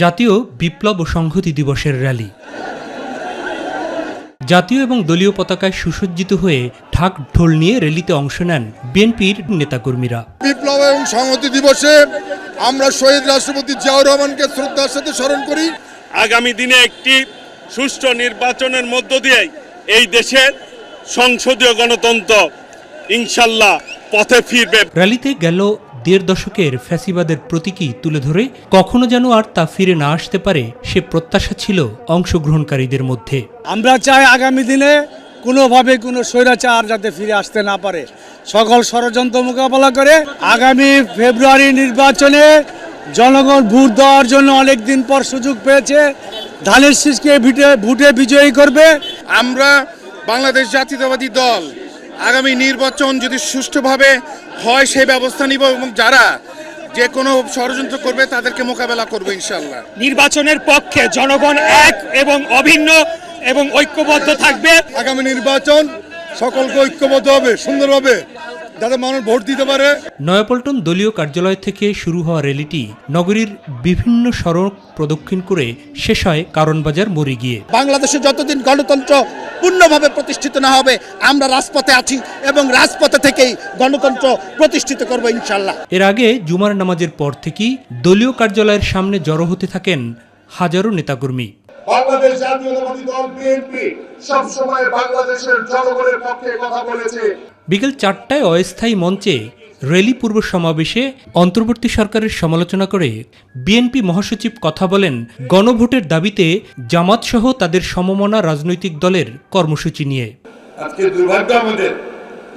জাতীয় বিপ্লব ও সংহতি দিবসের র্যালি। জাতীয় এবং দলীয় পতাকায় সুসজ্জিত হয়ে ঢাক ঢোল নিয়ে র্যালিতে অংশ নেন বিএনপির নেতাকর্মীরা। বিপ্লব এবং সংহতি দিবসে আমরা শহীদ রাষ্ট্রপতি জিয়াউর রহমানকে শ্রদ্ধার সাথে স্মরণ করি। আগামী দিনে একটি সুষ্ঠু নির্বাচনের মধ্য দিয়ে এই দেশের সংসদীয় গণতন্ত্র ইনশাল্লাহ পথে ফিরবে। র্যালিতে গেল দেড় দশকের ফ্যাসিবাদের প্রতীকী তুলে ধরে কখনো যেন আর তা ফিরে না আসতে পারে সে প্রত্যাশা ছিল অংশগ্রহণকারীদের মধ্যে। আমরা চাই আগামী দিনে কোনোভাবে কোনো স্বৈরাচার যাতে ফিরে আসতে না পারে। সকল ষড়যন্ত্র মোকাবেলা করে আগামী ফেব্রুয়ারি নির্বাচনে জনগণ ভোট দেওয়ার জন্য অনেক দিন পর সুযোগ পেয়েছে। ধানের শীষকে ভিটে ভোটে বিজয়ী করবে। আমরা বাংলাদেশ জাতীয়তাবাদী দল আগামী নির্বাচন যদি সুষ্ঠুভাবে হয় সেই ব্যবস্থা নিব এবং যারা যে কোনো ষড়যন্ত্র করবে তাদেরকে মোকাবেলা করব ইনশাল্লাহ নির্বাচনের পক্ষে জনগণ এক এবং অভিন্ন এবং ঐক্যবদ্ধ থাকবে। আগামী নির্বাচন সকলকে ঐক্যবদ্ধ হবে সুন্দর হবে যাতে মানুষ ভোট দিতে পারে। নয়াপল্টন দলীয় কার্যালয় থেকে শুরু হওয়া র্যালিটি নগরীর বিভিন্ন সড়ক প্রদক্ষিণ করে শেষ হয় কারণবাজার মরে গিয়ে। বাংলাদেশে যতদিন গণতন্ত্র পূর্ণভাবে প্রতিষ্ঠিত না হবে আমরা রাজপথে আছি এবং রাজপথে থেকেই গণতন্ত্র প্রতিষ্ঠিত করব ইনশাল্লাহ এর আগে জুমার নামাজের পর থেকেই দলীয় কার্যালয়ের সামনে জড়ো হতে থাকেন হাজারো নেতাকর্মী। বাংলাদেশ জাতীয়তাবাদী দল বিএনপি সবসময় বাংলাদেশের জনগণের পক্ষে কথা বলেছে। বিকেল চারটায় অস্থায়ী মঞ্চে র্যালি পূর্ব সমাবেশে অন্তর্বর্তী সরকারের সমালোচনা করে বিএনপি মহাসচিব কথা বলেন, গণভোটের দাবিতে জামাতসহ তাদের সমমনা রাজনৈতিক দলের কর্মসূচি নিয়ে। আজকে দুর্ভাগ্য আমাদের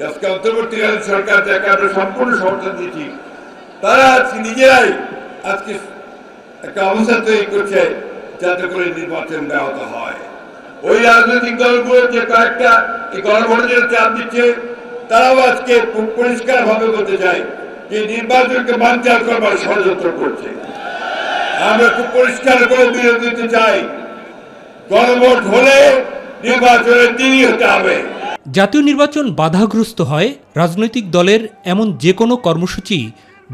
আজকে অন্তর্বর্তীকালীন সরকার যাকে আমরা সম্পূর্ণ সমর্থন দিচ্ছি তারা আজকে নিজেরাই আজকে একটা অবস্থা তৈরি করছে যাতে করে নির্বাচন ব্যাহত হয়। ওই রাজনৈতিক দলগুলো যে কয়েকটা এই গণভোটের চাপ দিচ্ছে তারাও আজকে পরিষ্কার ভাবে বলতে চাই যে নির্বাচনকে বানচাল করবার ষড়যন্ত্র করছে। আমরা খুব পরিষ্কার করে বিরোধ দিতে চাই গণভোট হলে নির্বাচনের দিনই হতে হবে। জাতীয় নির্বাচন বাধাগ্রস্ত হয় রাজনৈতিক দলের এমন যে কোনো কর্মসূচি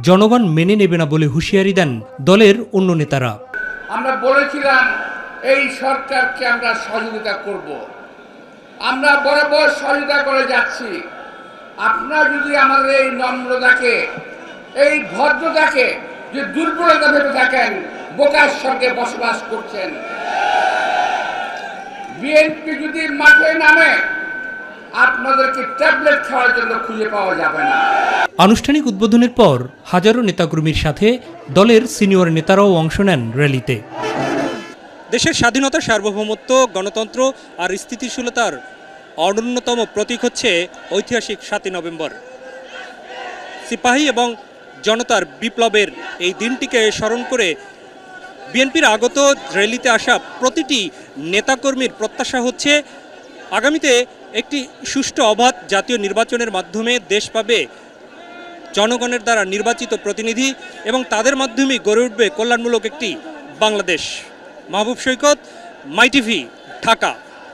জনগণ মেনে নেবে না বলে হুঁশিয়ারি দেন দলের অন্য নেতারা। আমরা বলেছিলাম এই সরকারকে আমরা সহযোগিতা করব। আমরা বরাবর সহযোগিতা করে যাচ্ছি। আপনারা যদি আমাদের এই নম্রতাকে এই ভদ্রতাকে যে দুর্বলতা ভেবে থাকেন বোকার সঙ্গে বসবাস করছেন। বিএনপি যদি মাঠে নামে আপনাদেরকে ট্যাবলেট খাওয়ার জন্য খুঁজে পাওয়া যাবে না। আনুষ্ঠানিক উদ্বোধনের পর হাজারো নেতাকর্মীর সাথে দলের সিনিয়র নেতারাও অংশ নেন র্যালিতে। দেশের স্বাধীনতা সার্বভৌমত্ব গণতন্ত্র আর স্থিতিশীলতার অন্যতম প্রতীক হচ্ছে ঐতিহাসিক সাতই নভেম্বর। সিপাহী এবং জনতার বিপ্লবের এই দিনটিকে স্মরণ করে বিএনপির আগত র্যালিতে আসা প্রতিটি নেতাকর্মীর প্রত্যাশা হচ্ছে আগামীতে একটি সুষ্ঠু অবাধ জাতীয় নির্বাচনের মাধ্যমে দেশ পাবে জনগণের দ্বারা নির্বাচিত প্রতিনিধি এবং তাদের মাধ্যমে গড়ে উঠবে কল্যাণমূলক একটি Bangladesh. Mahbub Saikat My TV Dhaka.